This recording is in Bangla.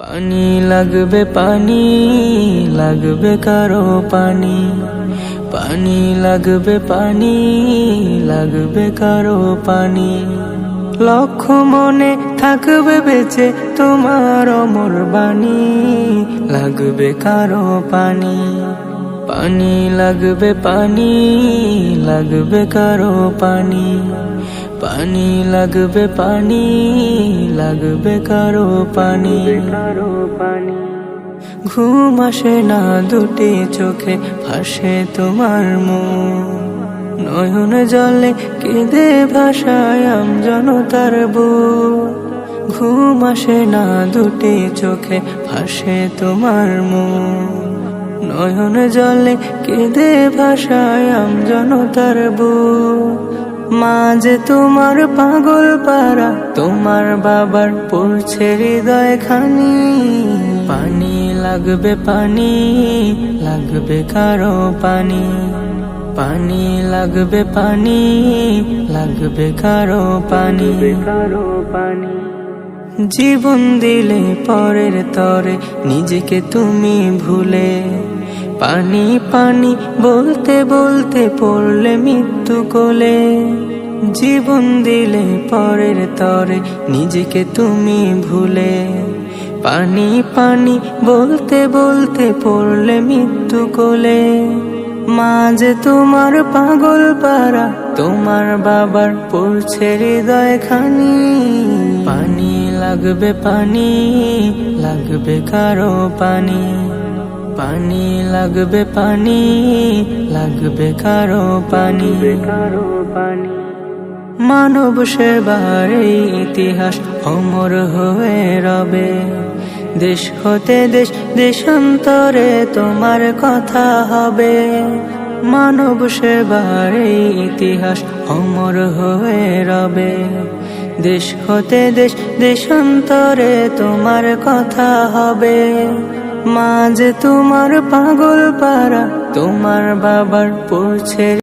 পানি লাগবে পানি লাগবে কারও পানি পানি লাগবে পানি লাগবে কারও পানি লক্ষ মনে থাকবে বেঁচে তোমার অমর বাণী লাগবে কারও পানি পানি লাগবে পানি লাগবে কারও পানি পানি লাগবে পানি লাগবে কারও পানি কারও পানি ঘুম আসে না দুটি চোখে ভাসে তোমার মুখ নয়ন জলে কেঁদে ভাষায় আম জনতার বুক ঘুম আসে না দুটি চোখে ভাসে তোমার মুখ নয়ন জলে কেঁদে ভাষায় আম জনতার বুক মাঝে তোমার পাগল পারা তোমার বাবার পড়ছে হৃদয় খানি। পানি লাগবে পানি লাগবে কারও পানি। পানি লাগবে পানি লাগবে কারও পানি। কারও পানি। জীবন দিলে পরের তরে নিজেকে তুমি ভুলে পানি পানি বলতে বলতে পড়লে মৃত্যু কোলে। জীবন দিলে পরের তরে নিজেকে তুমি ভুলে। পানি পানি বলতে বলতে পড়লে মৃত্যু কোলে। মাঝে তোমার পাগল পারা তোমার বাবার পড়ছে হৃদয় খানি। পানি লাগবে পানি, লাগবে কারও পানি। পানি লাগবে পানি লাগবে কারও পানি কারও পানি মানব সেবার ইতিহাস অমর হয়ে রবে দেশ হতে দেশ দেশান্তরে তোমার কথা হবে মানব সেবার ইতিহাস অমর হয়ে রবে দেশ হতে দেশ দেশান্তরে তোমার কথা হবে মাঝে তোমার পাগল পারা তোমার বাবার পড়ছে